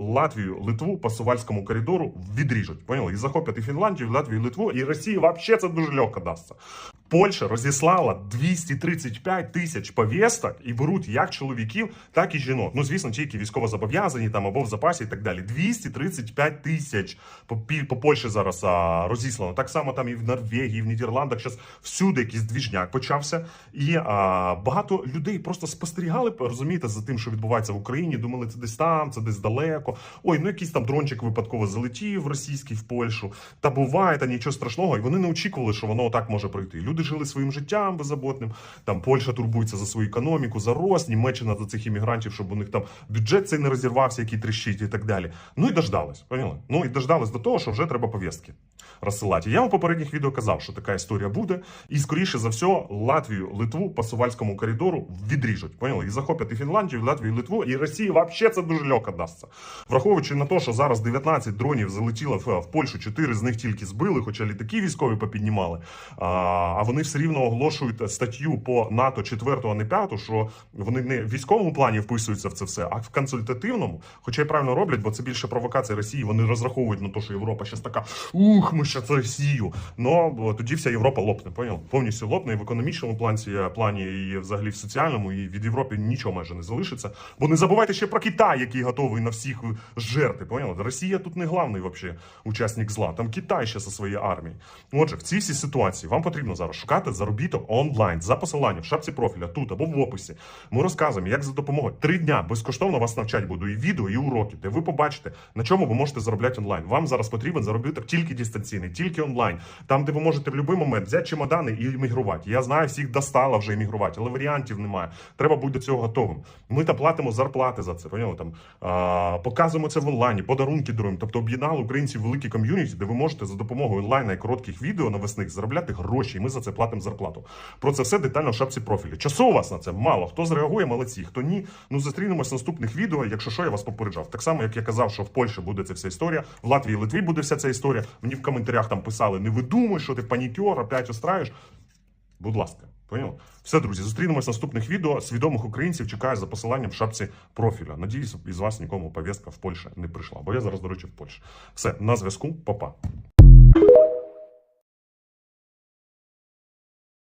Латвію, Литву по Сувальському коридору відріжуть. Поняли? І захоплять і Фінландію, і Латвію, і Литву, і Росії взагалі це дуже легко дасться. Польща розіслала 235 тисяч повісток і беруть як чоловіків, так і жінок. Ну, звісно, ті, які військово зобов'язані там або в запасі і так далі. 235 тисяч по, по Польщі зараз а, розіслано. Так само там і в Норвегії, і в Нідерландах. Зараз всюди якийсь двіжняк почався. І а, багато людей просто спостерігали, розумієте, за тим, що відбувається в Україні. Думали, це десь там, це десь далеко. Ой, ну якийсь там дрончик випадково залетів російський в Польщу. Та буває, та нічого страшного. І вони не очікували, що воно так може пройти. Люди жили своїм життям беззаботним. Там Польща турбується за свою економіку, за рост, Німеччина за цих іммігрантів, щоб у них там бюджет цей не розірвався, який тріщить і так далі. Ну і дождались. Поняли? Ну і дождались до того, що вже треба повістки розсилати. Я у попередніх відео казав, що така історія буде, і скоріше за все, Латвію, Литву по Сувальському коридору відріжуть. Поняли? І захоплять і Фінляндію, і Латвію, і Литву, і Росії взагалі це дуже легко дасться. Враховуючи на те, що зараз 19 дронів залетіло в, Польщу, 4 з них тільки збили, хоча літаки військові попіднімали. А вони все рівно оголошують статтю по НАТО 4, а не 5, що вони не в військовому плані вписуються в це все, а в консультативному, хоча й правильно роблять, бо це більше провокація Росії. Вони розраховують на те, що Європа зараз така ух, ми ще це Росію. Ну тоді вся Європа лопне, поняв? Повністю лопне і в економічному плані, плані, і взагалі в соціальному, і від Європи нічого майже не залишиться. Бо не забувайте ще про Китай, який готовий на всіх жерти. Поняли? Росія тут не главний вообще учасник зла. Там Китай ще зі своєю армією. Отже, в цій всій ситуації вам потрібно зараз шукати заробіток онлайн за посиланням в шапці профіля тут або в описі. Ми розказуємо, як за допомогою три дня безкоштовно вас навчать буду і відео, і уроки, де ви побачите, на чому ви можете заробляти онлайн. Вам зараз потрібен заробіток тільки дистанційний, тільки онлайн. Там, де ви можете в будь-який момент взяти чемодани і іммігрувати. Я знаю, всіх достало вже іммігрувати, але варіантів немає. Треба бути до цього готовим. Ми там платимо зарплати за це. Поняли? Там а, показуємо це в онлайні, подарунки даруємо. Тобто об'єднали українців великі ком'юніті, де ви можете за допомогою онлайна і коротких відео навесних заробляти гроші, і ми за це платимо зарплату. Про це все детально в шапці профілі. Часу у вас на це мало. Хто зреагує, молодці. Хто ні, ну зустрінемось в наступних відео. Якщо що, я вас попереджав. Так само, як я казав, що в Польщі буде ця вся історія, в Латвії і Литві буде вся ця історія. Мені в коментарях там писали: не видумуй, що ти панікер, опять устраєш. Будь ласка, поняв? Все, друзі, зустрінемось в наступних відео. Свідомих українців чекаю за посиланням в шапці профіля. Надіюсь, із вас нікому повістка в Польщі не прийшла. Бо я зараз, до речі, в Польщі. Все, на зв'язку, Па-па.